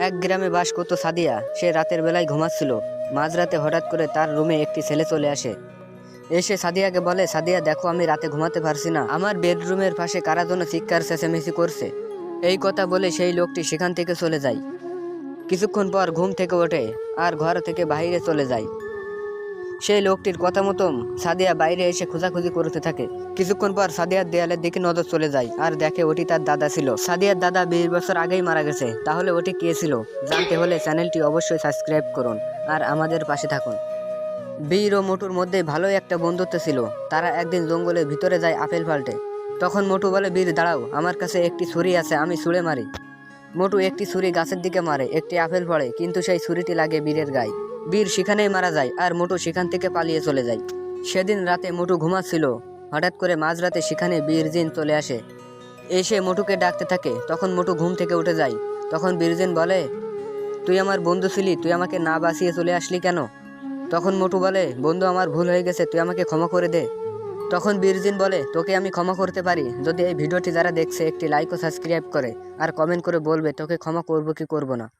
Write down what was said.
এক গ্রামে বাস করতো সাদিয়া। সে রাতের বেলায় ঘুমাচ্ছিল। মাঝরাতে হঠাৎ করে তার রুমে একটি ছেলে চলে আসে। এসে সাদিয়াকে বলে, সাদিয়া, দেখো, আমি রাতে ঘুমাতে পারছি না। আমার বেডরুমের পাশে কারা যেন চিৎকার, চেঁচামেচি করছে। এই কথা বলে সেই লোকটি সেখান থেকে চলে যায়। কিছুক্ষণ পর ঘুম থেকে ওঠে আর ঘর থেকে বাহিরে চলে যায়। সেই লোকটির কথা মতো সাদিয়া বাইরে এসে খোঁজাখুঁজি করতে থাকে। কিছুক্ষণ পর সাদিয়ার দেয়ালের দিকে নজর চলে যায় আর দেখে ওটি তার দাদা ছিল। সাদিয়ার দাদা বিশ বছর আগেই মারা গেছে। তাহলে ওটি কে ছিল? জানতে হলে চ্যানেলটি অবশ্যই সাবস্ক্রাইব করুন আর আমাদের পাশে থাকুন। বীর ও মোটুর মধ্যে ভালোই একটা বন্ধুত্ব ছিল। তারা একদিন জঙ্গলের ভিতরে যায় আপেল পাল্টে। তখন মোটু বলে, বীর, দাঁড়াও, আমার কাছে একটি ছুরি আছে, আমি ছুঁড়ে মারি। মোটু একটি ছুরি গাছের দিকে মারে, একটি আপেল পড়ে কিন্তু সেই ছুরিটি লাগে বীরের গায়ে। বীর সেখানেই মারা যায় আর মোটু সেখান থেকে পালিয়ে চলে যায়। সেদিন রাতে মোটু ঘুমাচ্ছিল, হঠাৎ করে মাঝরাতে সেখানে বীরজিন চলে আসে। এসে মোটুকে ডাকতে থাকে, তখন মোটু ঘুম থেকে উঠে যায়। তখন বীরজিন বলে, তুই আমার বন্ধু ছিলি, তুই আমাকে না বাঁচিয়ে চলে আসলি কেন? তখন মোটু বলে, বন্ধু, আমার ভুল হয়ে গেছে, তুই আমাকে ক্ষমা করে দে। তখন বীরজিন বলে, তোকে আমি ক্ষমা করতে পারি, যদি এই ভিডিওটি যারা দেখছে একটি লাইক ও সাবস্ক্রাইব করে, আর কমেন্ট করে বলবে, তোকে ক্ষমা করব কি করব না?